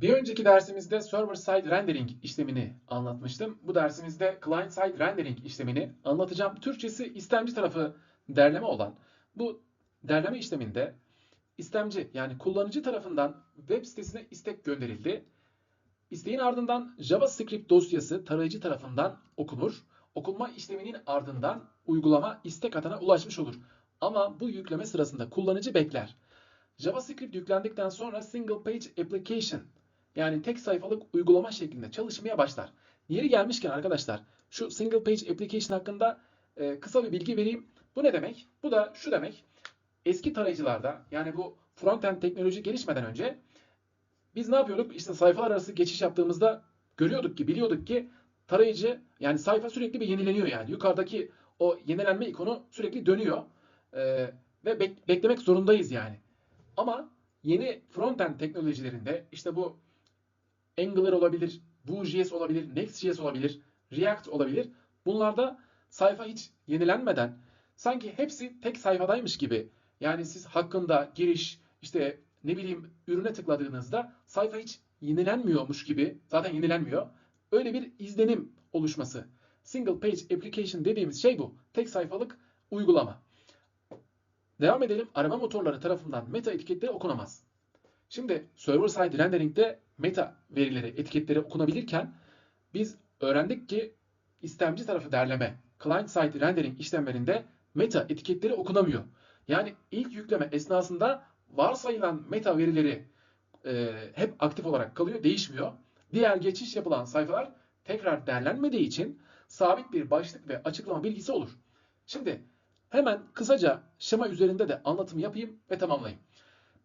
Bir önceki dersimizde server side rendering işlemini anlatmıştım. Bu dersimizde client side rendering işlemini anlatacağım. Türkçesi istemci tarafı derleme olan bu derleme işleminde istemci yani kullanıcı tarafından web sitesine istek gönderildi. İsteğin ardından JavaScript dosyası tarayıcı tarafından okunur. Okunma işleminin ardından uygulama istek atana ulaşmış olur. Ama bu yükleme sırasında kullanıcı bekler. JavaScript yüklendikten sonra single page application yani tek sayfalık uygulama şeklinde çalışmaya başlar. Yeri gelmişken arkadaşlar şu single page application hakkında e, kısa bir bilgi vereyim. Bu ne demek? Bu da şu demek. Eski tarayıcılarda yani bu frontend teknoloji gelişmeden önce biz ne yapıyorduk? İşte sayfalar arası geçiş yaptığımızda görüyorduk ki, biliyorduk ki tarayıcı yani sayfa sürekli bir yenileniyor yani. Yukarıdaki o yenilenme ikonu sürekli dönüyor. E, ve bek- beklemek zorundayız yani. Ama yeni frontend teknolojilerinde işte bu Angular olabilir, Vue.js olabilir, Next.js olabilir, React olabilir. Bunlarda sayfa hiç yenilenmeden sanki hepsi tek sayfadaymış gibi. Yani siz hakkında giriş, işte ne bileyim ürüne tıkladığınızda sayfa hiç yenilenmiyormuş gibi. Zaten yenilenmiyor. Öyle bir izlenim oluşması. Single page application dediğimiz şey bu. Tek sayfalık uygulama. Devam edelim. Arama motorları tarafından meta etiketleri okunamaz. Şimdi server side rendering'de meta verileri, etiketleri okunabilirken biz öğrendik ki istemci tarafı derleme, client side rendering işlemlerinde meta etiketleri okunamıyor. Yani ilk yükleme esnasında varsayılan meta verileri e, hep aktif olarak kalıyor, değişmiyor. Diğer geçiş yapılan sayfalar tekrar derlenmediği için sabit bir başlık ve açıklama bilgisi olur. Şimdi hemen kısaca şema üzerinde de anlatım yapayım ve tamamlayayım.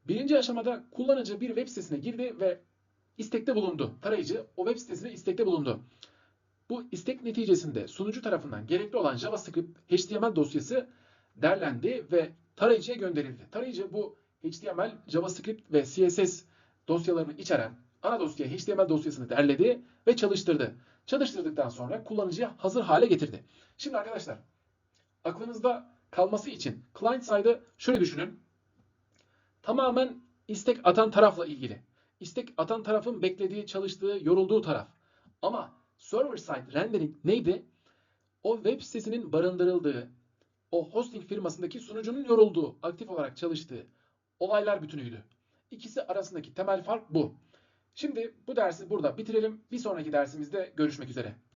Birinci aşamada kullanıcı bir web sitesine girdi ve istekte bulundu. Tarayıcı o web sitesine istekte bulundu. Bu istek neticesinde sunucu tarafından gerekli olan JavaScript HTML dosyası derlendi ve tarayıcıya gönderildi. Tarayıcı bu HTML, JavaScript ve CSS dosyalarını içeren ana dosya HTML dosyasını derledi ve çalıştırdı. Çalıştırdıktan sonra kullanıcıya hazır hale getirdi. Şimdi arkadaşlar aklınızda kalması için client side'ı şöyle düşünün tamamen istek atan tarafla ilgili. İstek atan tarafın beklediği, çalıştığı, yorulduğu taraf. Ama server side rendering neydi? O web sitesinin barındırıldığı, o hosting firmasındaki sunucunun yorulduğu, aktif olarak çalıştığı olaylar bütünüydü. İkisi arasındaki temel fark bu. Şimdi bu dersi burada bitirelim. Bir sonraki dersimizde görüşmek üzere.